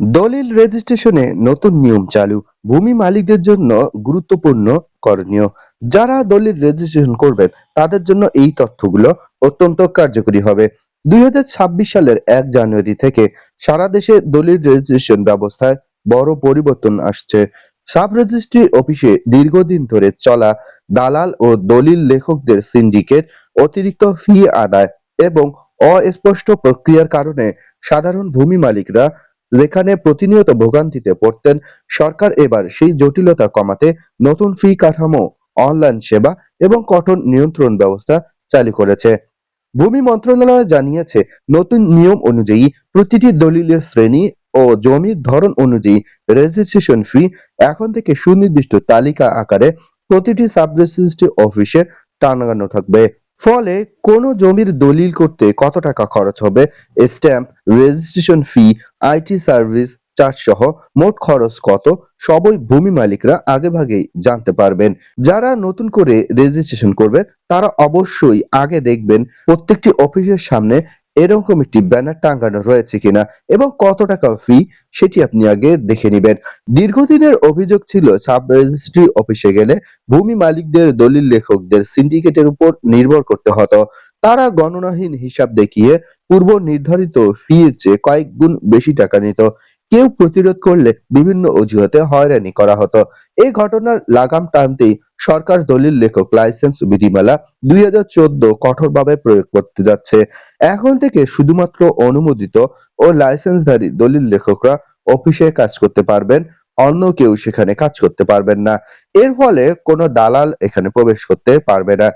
দলিল রেজিস্ট্রেশনে নতুন নিয়ম চালু। ভূমি মালিকদের জন্য গুরুত্বপূর্ণ, করণীয়। যারা দলিল রেজিস্ট্রেশন করবেন, তাদের জন্য এই তথ্যগুলো অত্যন্ত কার্যকরী হবে। দুই সালের এক জানুয়ারি থেকে সারা দেশে দলিল রেজিস্ট্রেশন ব্যবস্থায় বড় পরিবর্তন আসছে। সাব রেজিস্ট্রি অফিসে দীর্ঘদিন ধরে চলা দালাল ও দলিল লেখকদের সিন্ডিকেট অতিরিক্ত ফি আদায় এবং অস্পষ্ট প্রক্রিয়ার কারণে সাধারণ ভূমি মালিকরা যেখানে প্রতিনিয়ত ভোগান্তিতে পড়তেন, সরকার এবার সেই জটিলতা কমাতে নতুন ফি কাঠামো অনলাইন সেবা এবং কঠোর নিয়ন্ত্রণ ব্যবস্থা চালু করেছে। ভূমি মন্ত্রণালয় জানিয়েছে, নতুন নিয়ম অনুযায়ী প্রতিটি দলিলের শ্রেণি ও জমির ধরন অনুযায়ী রেজিস্ট্রেশন ফি এখন থেকে সুনির্দিষ্ট তালিকা আকারে প্রতিটি সাব রেজিস্ট্রি অফিসে টানানো থাকবে। ফলে কোন জমির দলিল করতে কত টাকা খরচ হবে? Stamp registration fee IT service charge সহ মোট খরচ কত? সবই ভূমি মালিকরা আগেভাগেই জানতে পারবেন। যারা নতুন করে রেজিস্ট্রেশন করবে, তারা অবশ্যই আগে দেখবেন প্রত্যেকটি অফিসের সামনে এরকম একটি ব্যানার টাঙ্গানো রয়েছে কিনা এবং কত টাকা ফি সেটি আপনি আগে দেখে নেবেন। দীর্ঘদিনের অভিযোগ ছিল, সাব রেজিস্ট্রি অফিসে গেলে ভূমি মালিকদের, দলিল লেখকদের, সিন্ডিকেটের উপর নির্ভর করতে হতো। তারা গণনাহীন হিসাব দেখিয়ে পূর্ব নির্ধারিত ফির চেয়ে কয়েক গুণ বেশি টাকা নিত। কেউ প্রতিরোধ করলে বিভিন্ন অজুহাতে হয়রানি করা হতো। এই ঘটনার লাগাম টানতেই সরকার দলিল লেখক লাইসেন্স বিধিমালা দুই হাজার চোদ্দ কঠোরভাবে প্রয়োগ করতে যাচ্ছে। এখন থেকে শুধুমাত্র অনুমোদিত ও লাইসেন্সধারী দলিল লেখকরা অফিসে কাজ করতে পারবেন, অন্য কেউ সেখানে কাজ করতে পারবেন না। এর ফলে কোনো দালাল এখানে প্রবেশ করতে পারবে না।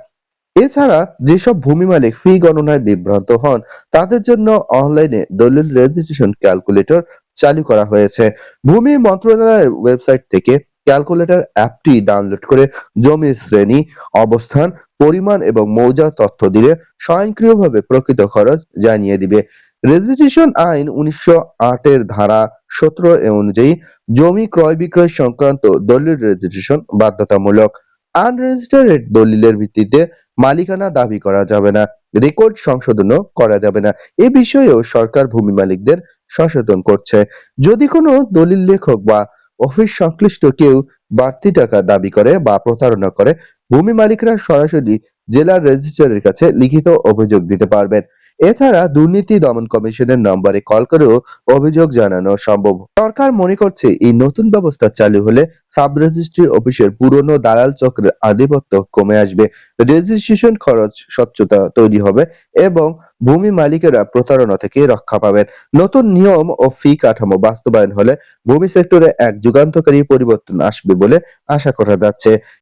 এছাড়া যেসব ভূমি মালিক ফি গণনায় বিভ্রান্ত হন, তাদের জন্য অনলাইনে দলিল রেজিস্ট্রেশন ক্যালকুলেটর চালু করা হয়েছে। ভূমি মন্ত্রণালয়ের ওয়েবসাইট থেকে ক্যালকুলেটর অ্যাপটি ডাউনলোড করে জমির শ্রেণি, অবস্থান, পরিমাণ এবং মৌজার তথ্য দিলে স্বয়ংক্রিয়ভাবে প্রকৃত খরচ জানিয়ে দিবে। রেজিস্ট্রেশন আইন উনিশশো আটের ধারা সতেরো অনুযায়ী জমি ক্রয় বিক্রয় সংক্রান্ত দলিল রেজিস্ট্রেশন বাধ্যতামূলক। আনরেজিস্টার্ড দলিলের ভিত্তিতে মালিকানা দাবি করা যাবে না, রেকর্ড সংশোধনও করা যাবে না। এ বিষয়েও সরকার ভূমি মালিকদের সচেতন করছে। যদি কোনো দলিল লেখক বা অফিস সংশ্লিষ্ট কেউ বাড়তি টাকা দাবি করে বা প্রতারণা করে, ভূমি মালিকরা সরাসরি জেলার রেজিস্ট্রারের কাছে লিখিত অভিযোগ দিতে পারবেন। এছাড়া দুর্নীতি দমন কমিশনের নম্বরে কল করেও অভিযোগ জানানো সম্ভব। সরকার মনে করছে এই নতুন ব্যবস্থা চালু হলে সাব রেজিস্ট্রি অফিসের পুরনো দালাল চক্রের আধিপত্য কমে আসবে। রেজিস্ট্রেশন খরচ স্বচ্ছতা তৈরি হবে এবং ভূমি মালিকেরা প্রতারণা থেকে রক্ষা পাবেন। নতুন নিয়ম ও ফি কাঠামো বাস্তবায়ন হলে ভূমি সেক্টরে এক যুগান্তকারী পরিবর্তন আসবে বলে আশা করা যাচ্ছে।